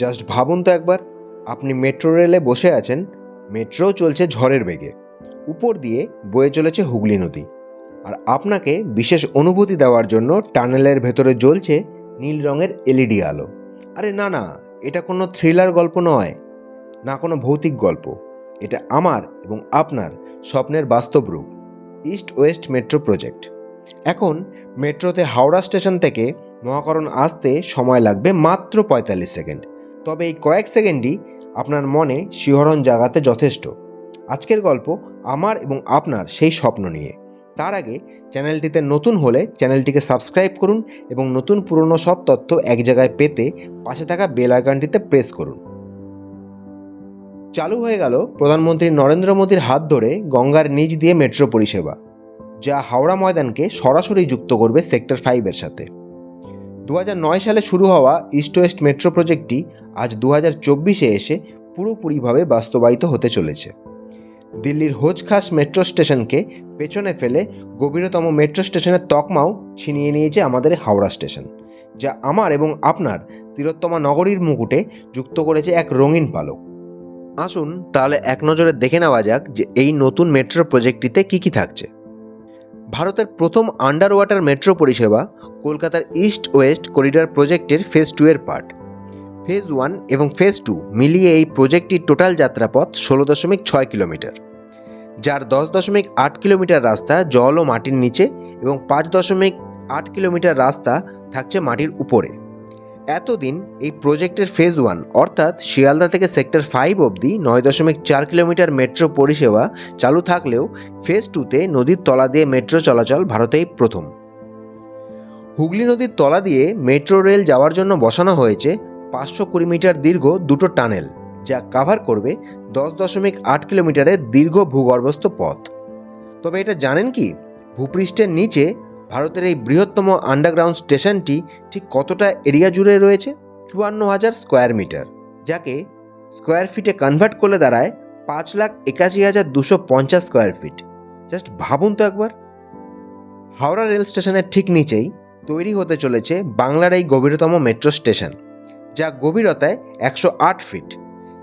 Just ভাবুন তো একবার, আপনি মেট্রো রেলে বসে আছেন, মেট্রো চলছে ঝড়ের বেগে। উপর দিয়ে বয়ে চলেছে হুগলি নদী। আর আপনাকে বিশেষ অনুভূতি দেওয়ার জন্য টানেলের ভেতরে জ্বলছে নীল রঙের এলইডি আলো। আরে না না, এটা কোনো থ্রিলার গল্প নয়, না কোনো ভৌতিক গল্প। এটা আমার এবং আপনার স্বপ্নের বাস্তব রূপ, ইস্ট ওয়েস্ট মেট্রো প্রজেক্ট। এখন মেট্রোতে হাওড়া স্টেশন থেকে মহাকরণ আসতে সময় লাগবে মাত্র পঁয়তাল্লিশ সেকেন্ড। তবে এই কয়েক সেকেন্ডই আপনার মনে শিহরণ জাগাতে যথেষ্ট। আজকের গল্প আমার এবং আপনার সেই স্বপ্ন নিয়ে। তার আগে চ্যানেলটিতে নতুন হলে চ্যানেলটিকে সাবস্ক্রাইব করুন এবং নতুন পুরনো সব তথ্য এক জায়গায় পেতে পাশে থাকা বেল আইকনটিতে প্রেস করুন। চালু হয়ে গেল প্রধানমন্ত্রী নরেন্দ্র মোদীর হাত ধরে গঙ্গার নিচ দিয়ে মেট্রো পরিষেবা, যা হাওড়া ময়দানকে সরাসরি যুক্ত করবে সেক্টর ফাইভের সাথে। দু সালে শুরু হওয়া ইস্ট ওয়েস্ট মেট্রো প্রজেক্টটি আজ দু হাজার চব্বিশে এসে পুরোপুরিভাবে বাস্তবায়িত হতে চলেছে। দিল্লির হোজখাস মেট্রো স্টেশনকে পেছনে ফেলে গভীরতম মেট্রো স্টেশনের তকমাও ছিনিয়ে নিয়েছে আমাদের হাওড়া স্টেশন, যা আমার এবং আপনার তিরোত্তমা নগরীর মুকুটে যুক্ত করেছে এক রঙিন পালক। আসুন তাহলে এক নজরে দেখে নেওয়া যাক যে এই নতুন মেট্রো প্রজেক্টটিতে কী কী থাকছে। ভারতের প্রথম আন্ডার ওয়াটার মেট্রো পরিষেবা কলকাতার ইস্ট ওয়েস্ট করিডর প্রজেক্টের ফেজ টু এর পার্ট ফেজ ওয়ান এবং ফেজ টু মিলিয়ে এই প্রজেক্টটির টোটাল যাত্রাপথ ষোলো দশমিক ছয় কিলোমিটার। যার দশ দশমিক আট কিলোমিটার রাস্তা জল ও মাটির নিচে এবং পাঁচ দশমিক আট কিলোমিটার রাস্তা থাকছে মাটির উপরে। এতদিন এই প্রজেক্টের ফেজ ওয়ান অর্থাৎ শিয়ালদা থেকে সেক্টর ফাইভ অবধি নয় দশমিক চার কিলোমিটার মেট্রো পরিষেবা চালু থাকলেও ফেজ টুতে নদীর তলা দিয়ে মেট্রো চলাচল ভারতেই প্রথম। হুগলি নদীর তলা দিয়ে মেট্রো রেল যাওয়ার জন্য বসানো হয়েছে পাঁচশো কুড়ি মিটার দীর্ঘ দুটো টানেল যা কাভার করবে দশ দশমিক আট কিলোমিটারের দীর্ঘ ভূগর্ভস্থ পথ। তবে এটা জানেন কি? ভূপৃষ্ঠের নিচে ভারতের এই বৃহত্তম আন্ডারগ্রাউন্ড স্টেশনটি ঠিক কতটা এরিয়া জুড়ে রয়েছে? চুয়ান্ন হাজার স্কোয়ার মিটার যাকে স্কোয়ার ফিটে কনভার্ট করলে দাঁড়ায় পাঁচ লাখ একাশি হাজার দুশো পঞ্চাশ স্কোয়ার ফিট জাস্ট ভাবুন তো একবার। হাওড়া রেল স্টেশনের ঠিক নিচেই তৈরি হতে চলেছে বাংলার এই গভীরতম মেট্রো স্টেশন যা গভীরতায় একশো আট ফিট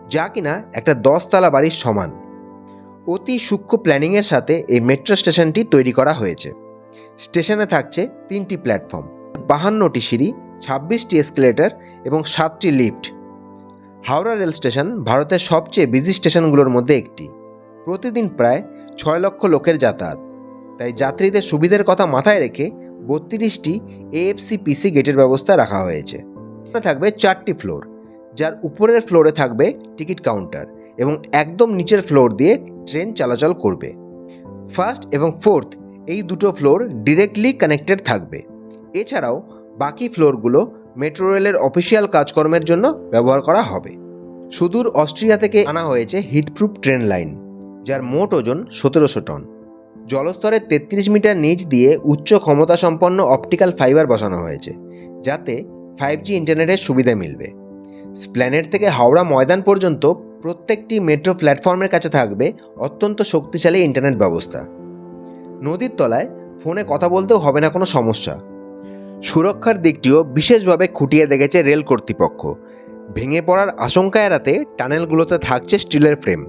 যা কিনা একটা দশতলা বাড়ির সমান। অতি সূক্ষ্ম প্ল্যানিংয়ের সাথে এই মেট্রো স্টেশনটি তৈরি করা হয়েছে। স্টেশনে থাকছে তিনটি প্ল্যাটফর্ম। বাহান্নটি সিঁড়ি, ছাব্বিশটি এসকেলেটর এবং সাতটি লিফট। হাওড়া রেল স্টেশন ভারতের সবচেয়ে বিজি স্টেশনগুলোর মধ্যে একটি। প্রতিদিন প্রায় ছয় লক্ষ লোকের যাতায়াত। তাই যাত্রীদের সুবিধের কথা মাথায় রেখে বত্রিশটি এএফসি পিসি গেটের ব্যবস্থা রাখা হয়েছে। থাকবে চারটি ফ্লোর, যার উপরের ফ্লোরে থাকবে টিকিট কাউন্টার এবং একদম নিচের ফ্লোর দিয়ে ট্রেন চলাচল করবে। ফার্স্ট এবং ফোর্থ এই দুটো ফ্লোর ডিরেক্টলি কানেক্টেড থাকবে। এছাড়াও বাকি ফ্লোরগুলো মেট্রো রেলের অফিসিয়াল কাজকর্মের জন্য ব্যবহার করা হবে। সুদূর অস্ট্রিয়া থেকে আনা হয়েছে হিটপ্রুফ ট্রেন লাইন যার মোট ওজন সতেরোশো টন। জলস্তরের তেত্রিশ মিটার নিচ দিয়ে উচ্চ ক্ষমতা সম্পন্ন অপটিক্যাল ফাইবার বসানো হয়েছে, যাতে ফাইভ জি ইন্টারনেটের সুবিধা মিলবে। স্প্ল্যানেট থেকে হাওড়া ময়দান পর্যন্ত প্রত্যেকটি মেট্রো প্ল্যাটফর্মের কাছে থাকবে অত্যন্ত শক্তিশালী ইন্টারনেট ব্যবস্থা। নদীর তলায় ফোনে কথা বলতেও হবে না কোনো সমস্যা। সুরক্ষার দিকটিও বিশেষভাবে খুঁটিয়ে দেখেছে রেল কর্তৃপক্ষ। ভেঙে পড়ার আশঙ্কা এড়াতে টানেলগুলোতে থাকছে স্টিলের ফ্রেম।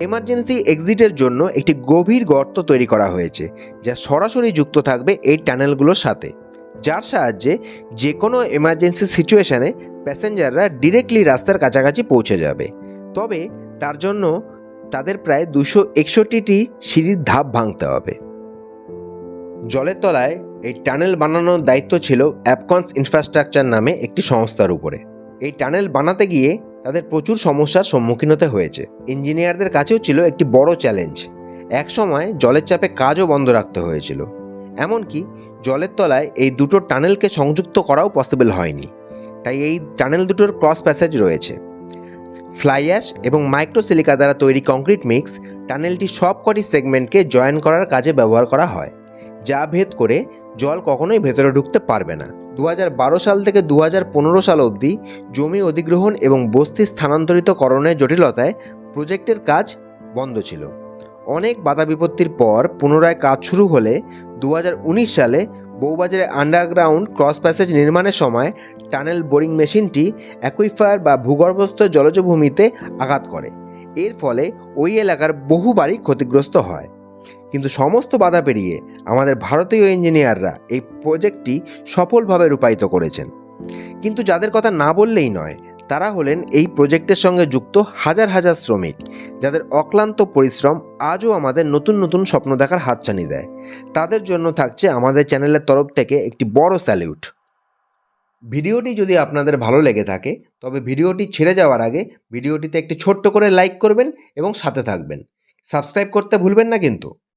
এমার্জেন্সি এক্সিটের জন্য একটি গভীর গর্ত তৈরি করা হয়েছে, যা সরাসরি যুক্ত থাকবে এই টানেলগুলোর সাথে, যার সাহায্যে যে কোনো এমার্জেন্সি সিচুয়েশানে প্যাসেঞ্জাররা ডিরেক্টলি রাস্তার কাছাকাছি পৌঁছে যাবে। তবে তার জন্য তাদের প্রায় দুশো একষট্টিটি সিঁড়ির ধাপ ভাঙতে হবে। জলের তলায় এই টানেল বানানোর দায়িত্ব ছিল অ্যাপকনস ইনফ্রাস্ট্রাকচার নামে একটি সংস্থার উপরে। এই টানেল বানাতে গিয়ে তাদের প্রচুর সমস্যার সম্মুখীন হতে হয়েছে। ইঞ্জিনিয়ারদের কাছেও ছিল একটি বড় চ্যালেঞ্জ। একসময় জলের চাপে কাজও বন্ধ রাখতে হয়েছিল। এমনকি জলের তলায় এই দুটো টানেলকে সংযুক্ত করাও পসিবল হয়নি। তাই এই টানেল দুটোর ক্রস প্যাসেজ রয়েছে। ফ্লাই অ্যাশ এবং মাইক্রোসিলিকা দ্বারা তৈরি কংক্রিট মিক্স টানেলটি সবকটি সেগমেন্টকে জয়েন করার কাজে ব্যবহার করা হয়, যা ভেদ করে জল কখনোই ভেতরে ঢুকতে পারবে না। দু হাজার বারো সাল থেকে দু হাজার পনেরো সাল অবধি জমি অধিগ্রহণ এবং বস্তি স্থানান্তরিতকরণের জটিলতায় প্রজেক্টের কাজ বন্ধ ছিল। অনেক বাধা বিপত্তির পর পুনরায় কাজ শুরু হলে দু হাজার উনিশ সালে বউবাজারে আন্ডারগ্রাউন্ড ক্রস প্যাসেজ নির্মাণের সময় টানেল বোরিং মেশিনটি অ্যাকুইফায়ার বা ভূগর্ভস্থ জলজ ভূমিতে আঘাত করে। এর ফলে ওই এলাকার বহু বাড়ি ক্ষতিগ্রস্ত হয়। কিন্তু সমস্ত বাধা পেরিয়ে আমাদের ভারতীয় ইঞ্জিনিয়াররা এই প্রজেক্টটি সফলভাবে রূপায়িত করেছেন। কিন্তু যাদের কথা না বললেই নয় তারা হলেন এই প্রজেক্টের সঙ্গে যুক্ত হাজার হাজার শ্রমিক, যাদের অক্লান্ত পরিশ্রম আজও আমাদের নতুন নতুন স্বপ্ন দেখার হাতছানি দেয়। তাদের জন্য থাকছে আমাদের চ্যানেলের তরফ থেকে একটি বড় স্যালিউট। ভিডিওটি যদি আপনাদের ভালো লেগে থাকে, তবে ভিডিওটি ছেড়ে যাওয়ার আগে ভিডিওটিতে একটি ছোট্ট করে লাইক করবেন এবং সাথে থাকবেন। সাবস্ক্রাইব করতে ভুলবেন না কিন্তু।